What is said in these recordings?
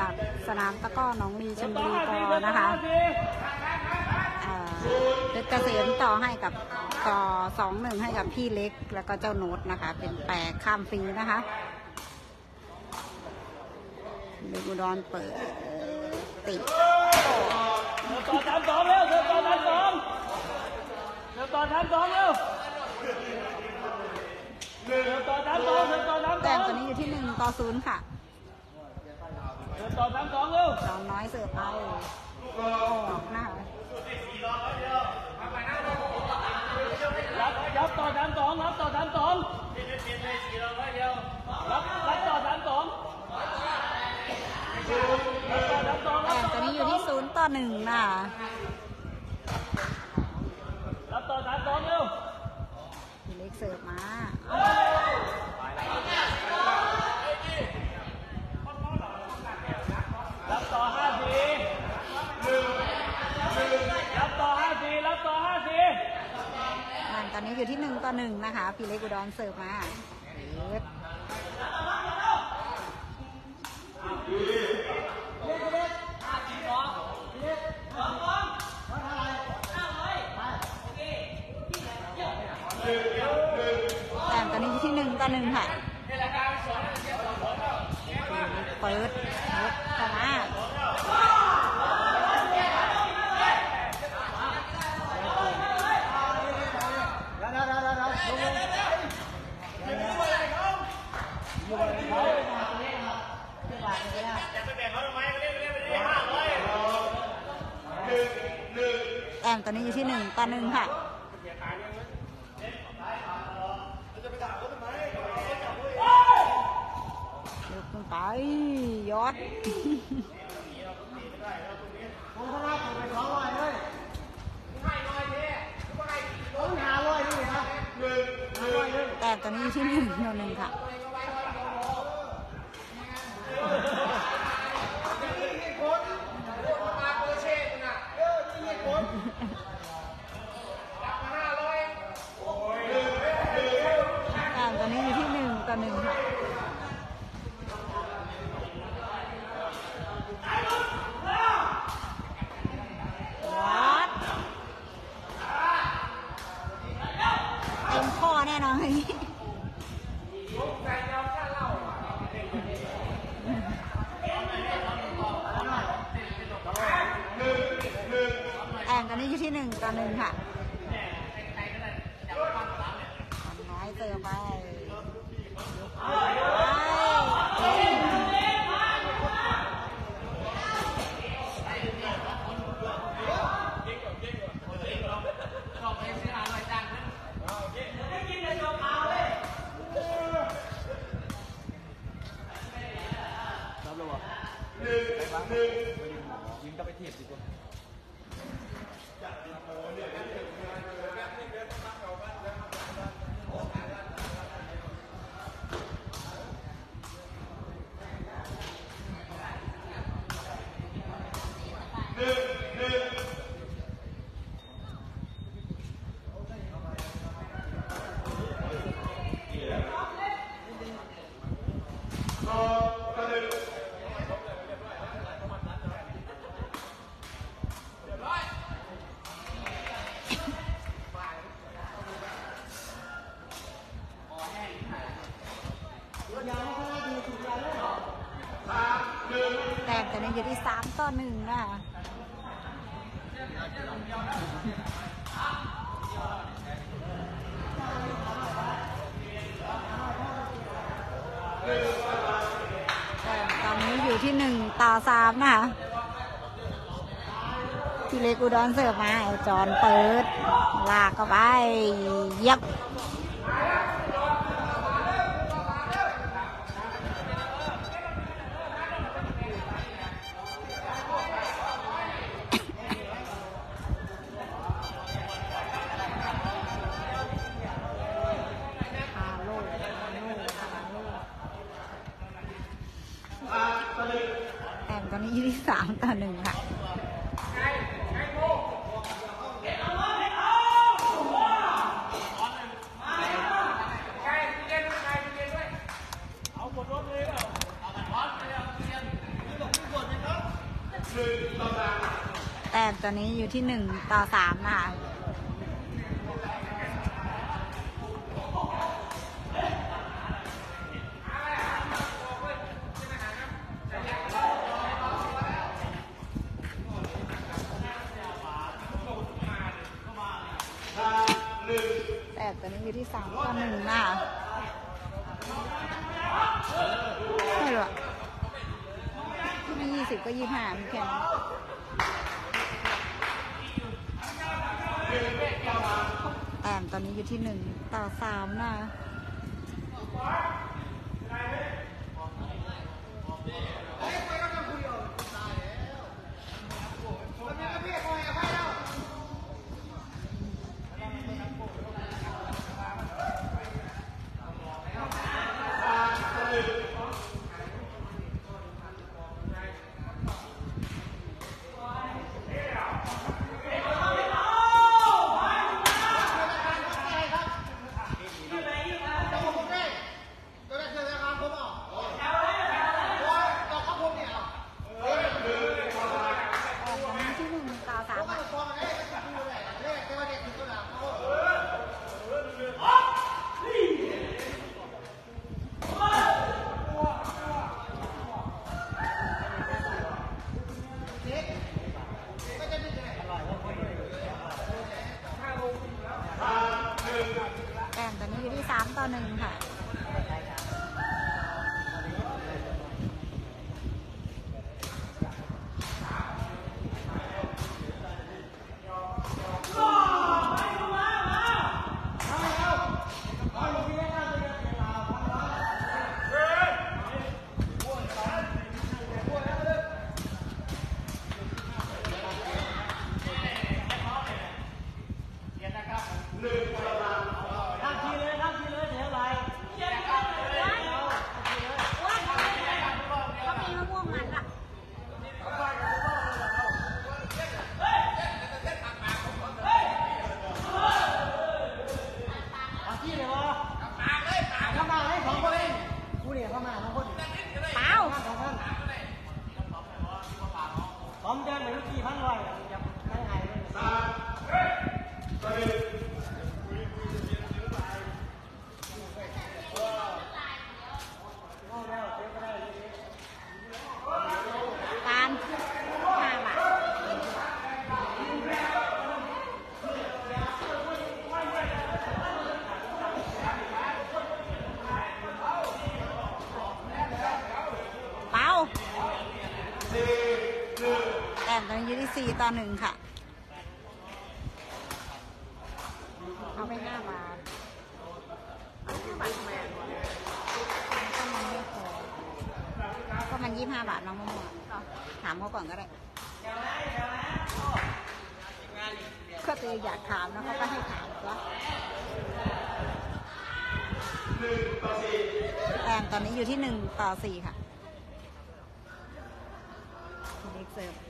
จากสนามตะกร้อหนองลีชลบุรีกอนะคะเอ่อเพชรเกษมต่อให้กับต่อสองหนึ่งให้กับพี่เล็กแล้วก็เจ้าโน้ตนะคะ เป็นแปรข้ามฟรีนะคะเล็กอุดรเปิดติดต่อสามสองเร็วเธอต่อสามสองเธอต่อสามสองเร็วเธอต่อสามสองเธอต่อสามสแต้อมงตัวนี้อยู่ที่หนึ่งต่อศูนย์ค่ะเธอ ต่อสามสองเร็วจอมน้อยเสิร์ฟไปออกนะคะรับรับต่อสามสองรับต่อสามสองรับรับต่อสามสองรับต่อสามสองแต้มตัวนี้อยู่ที่ศูนย์ต่อหนึ่งนะคะรับต่อสามสองเร็วพี่เล็กเสิร์ฟมา รับต่อห้าสี่รับต่อห้าสี่รับต่อห้าสี่ นั่นต อนนี้อยู่ที่หนึ่งต่อหนึ่งนะคะ พี่เล็กอุดรเสิร์ฟมาแต่ตอนนี้อยู่ที่หนึ่งต่อหนึ่งค่ะ เปิดยกเข้ามาแต้มต อนนี้อยู่ที่หนึ่งต่อหนึ่งค่ะยกขึ้นไปยอดแต่ตอนนี้อยู่ที่หนึ่งต่อหนึ่งค่ะ แต่ตอนนี้อยู่ที่หนึ่งต่อหนึ่งค่ะ วัดเต็มข้อแน่นอนเลยแอนตอนนี้อยู่ที่ หนึ่งต่อหนึ่งค่ะน้อยเติมไปไปยิงก็ไปเทียบดีกว่า แต่ย อนนี้อยู่ที่สามต่อหนึ่งนะคะตอนนี้อยู่ที่หนึ่งต่อสามนะคะพี่เล็กอุดรเสิร์ฟมาเอาจอนเปิด ลากเข้าไปเยับฮาโลฮาโลฮาโลแอมตอนนี้อยู่ที่สามต่อหนึ่งค่ะ เอาหมดรถเลยเปล่า มตอนนี้อยู่ที่หนึ่งต่อสามนะคะแต่ตอนนี้อยู่ที่สามต่อหนึ่งนะคะไม่รู้อะไม่ยี่สิบก็ยี่ห้ามีแค่นี้ แต้มตอนนี้อยู่ที่หนึ่งต่อสามนะคะ ตอนนี้ที่หนึ่งต่อสามอะแต้มต อยู่ที่สามต่อหนึ่งค่ะ ทำทีเลยทำทีเลยเดี๋ยวอะไร ก็มีมะม่วงมันอะ ทำทีเลยวะเข้ามาเลยสองคนเองกูเนี่ยเข้ามาสองคน เปล่า สองคนพร้อมเดินเหมือนกี่พันร้อยอย่าไม่หายเลย ตาลห้าบาทเปล่าแต้มตอนนี้อยู่ที่สี่ ต่อหนึ่งค่ะ เอาไปห้าบาทเอาห้าบาททำไมอะก็มันไม่พอก็มันยี่ห้าบาทน้องมะม่วงถามเขาก่อนก็ได้ก็ตัวอยากถามแล้วเขาก็ให้ถามวะแต้มตอนนี้อยู่ที่หนึ่งต่อสี่ค่ะเด็กเสิร์ฟ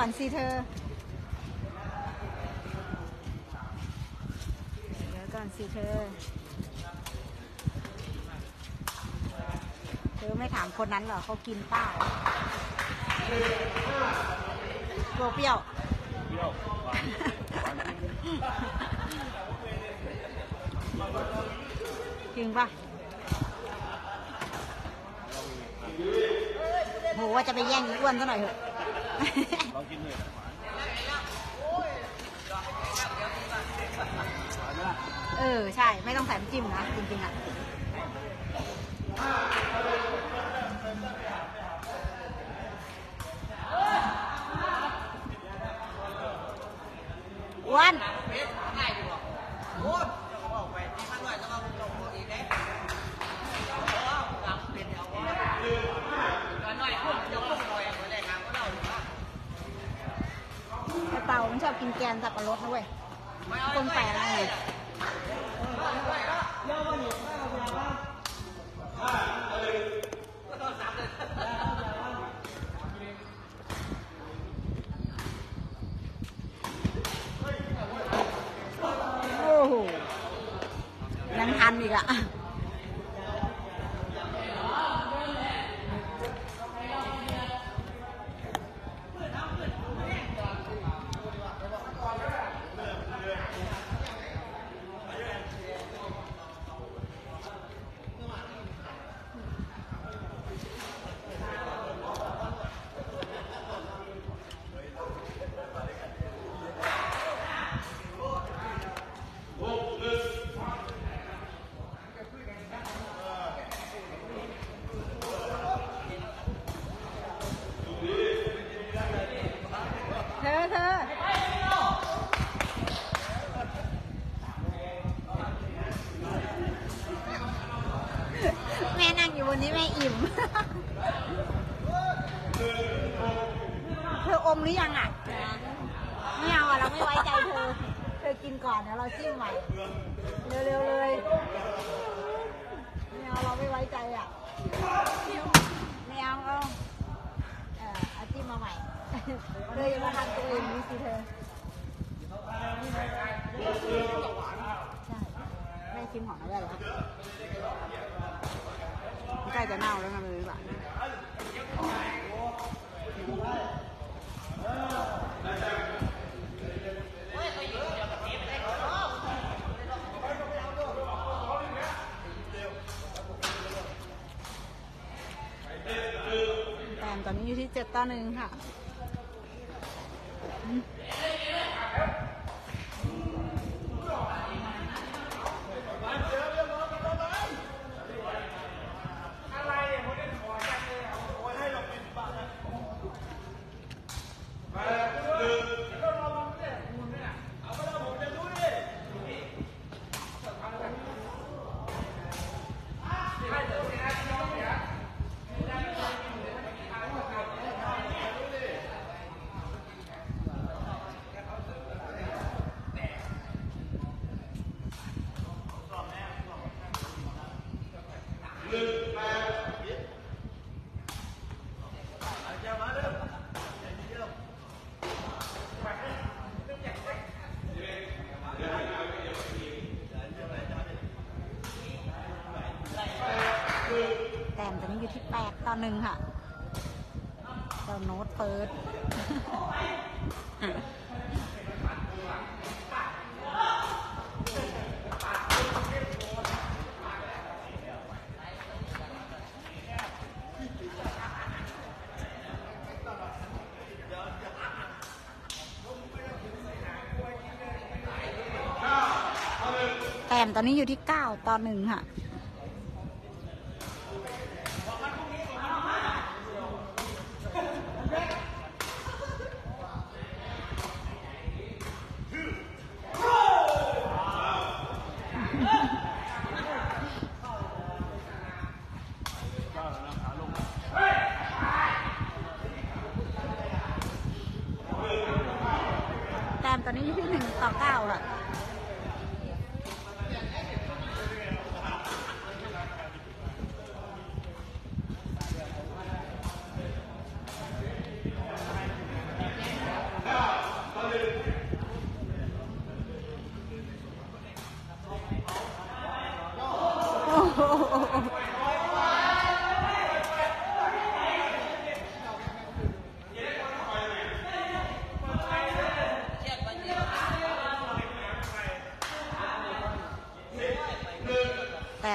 ก่อนสิเธอ เดี๋ยวก่อนสิเธอ เธอไม่ถามคนนั้นเหรอเขากินเปล่ากลัวเปรี้ยวเที่ยวหวานหวานจริงปะโหว่าจะไปแย่งอีอ้วนซะหน่อยเถอะ ลองกินเลยเออ ใช่ ไม่ต้องใส่น้ำจิ้มนะ จริงๆอะ อ้วน ไอเป่ามันชอบกินแกนสับปะรดนะเว้ยคนแปลกอะไรเนี่ยโอ้โห ยังทันอีกอะ เธอเธอ แม่นั่งอยู่บนนี้แม่อิ่ม เธออมหรือยังอะ ไม่เอาอะ เราไม่ไว้ใจเธอ เธอกินก่อนเดี๋ยวเราจิ้มใหม่ เร็วๆเลย ไม่เอาเราไม่ไว้ใจอะไม่เอาเอาเออเอาจิ้มมาใหม่เธออย่ามาทำตัวเองนี่สิเธอใช่แม่ชิมของเราได้แล้วใกล้จะเน่าแล้วนะเลยหลังแต้มตอนนี้อยู่ที่เจ็ดต่อหนึ่งค่ะ แต้มตอนนี้อยู่ที่แปดต่อหนึ่งค่ะเจ้าโน้ตเปิด แต้ มตอนนี้อยู่ที่เก้าต่อหนึ่งค่ะแล้วนะขาลงแต้มตอนนี้อยู่ที่หนึ่งต่อเก้าค่ะ โอ้โห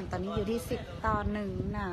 ต้มตอนนี้อยู่ที่สิบต่อหนึ่งนะ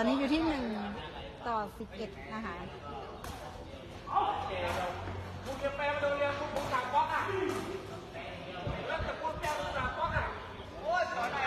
ตอนนี้อยู่ที่หนึ่งต่อสิบเอ็ดนะคะกูจะแปลมาดูเรียนกูกูสั่ป๊อกอะแล้วแต่กูแปลกูสั่ป๊อกอะโอ้ยสอนอะไร